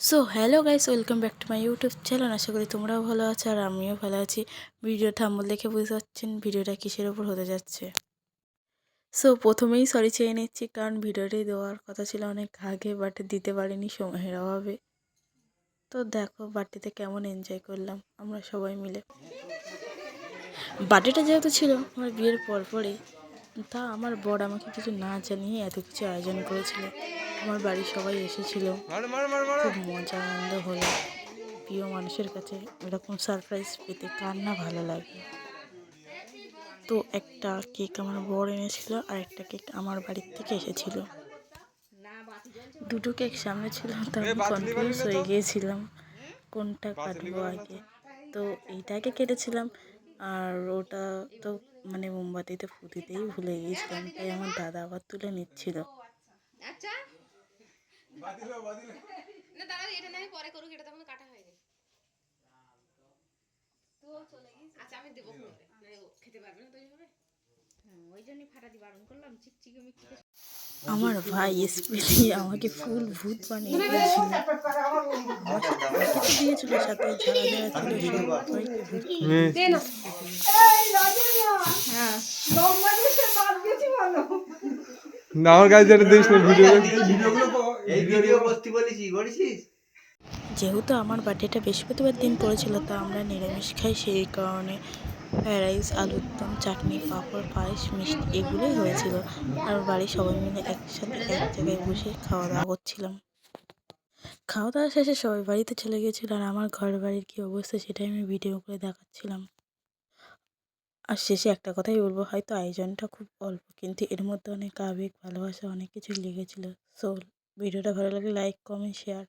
So hello guys welcome back to my YouTube channel আশা করি তোমরাও ভালো আছো আর আমিও ভালো আছি। ভিডিও থাম্বল দেখে বুঝতে পারছেন ভিডিওটা কিসের ওপর হতে যাচ্ছে। সো প্রথমেই সরি চেয়ে নিচ্ছি, কারণ ভিডিওটাই দেওয়ার কথা ছিল অনেক আগে বাট দিতে পারিনি সময়ের অভাবে। তো দেখো বার্থডেতে কেমন এনজয় করলাম আমরা সবাই মিলে। বার্থডেটা যেহেতু ছিল, আমার বিয়ের পর পরেই তা আমার বর আমাকে কিছু না জানিয়ে এত কিছু আয়োজন করেছিল। আমার বাড়ির সবাই এসেছিল। খুব মজা আনন্দ হলো। প্রিয় মানুষের কাছে এরকম সারপ্রাইজ পেতে কার না ভালো লাগে। তো একটা কেক আমার বর এনেছিল আর একটা কেক আমার বাড়ির থেকে এসেছিল। দুটো কেক সামনে ছিল তো আমি কনফিউজ হয়ে গিয়েছিলাম। কোনটা কাটবো আগে? তো। এইটাকে কেটেছিলাম। আর ওটা তো মানে মোমবাতিতে ফুটিতেই ভুলে গিয়েছিলাম তাই আমার দাদা আবার তুলে নিচ্ছিল। আচ্ছা। না দাদা এটা না পরে করুক এটা তখন কাটা হয়নি। আচ্ছা আমি দেবো ফোন করে। নাহলে ও খেতে পারবে না তো এইভাবে? ওই জন্যই ফাটাতে বারণ করলাম চিকচিকে মিকচিকে। আমার ভাই স্পেশালি আমাকে ফুল ভূত বানিয়ে দিয়েছিল। আমার সাথে সাথে ঝাড়া ঝাড়া ছিল না। আমার কাছে যেটা দিস না ভিডিও এই ভিডিও করতে বলেছি করেছিস? যেহেতু আমার বার্থডেটা বৃহস্পতিবার দিন পড়েছিল তা আমরা নিরামিষ খাই সেই কারণে ফ্রাইড রাইস আলুর দম চাটনি পাঁপড় পায়েস মিষ্টি এগুলোই হয়েছিল। আর বাড়ির সবাই মিলে একসাথে এক জায়গায় বসে খাওয়া দাওয়া করছিলাম। খাওয়া দাওয়া শেষে সবাই বাড়িতে চলে গিয়েছিল আর আমার ঘর বাড়ির কী অবস্থা সেটাই আমি ভিডিও করে দেখাচ্ছিলাম। আর শেষে একটা কথাই বলব, হয়তো আয়োজনটা খুব অল্প কিন্তু এর মধ্যে অনেক আবেগ, ভালোবাসা, অনেক কিছুই লেগেছিলো। সো ভিডিওটা ভালো লাগলে লাইক কমেন্ট শেয়ার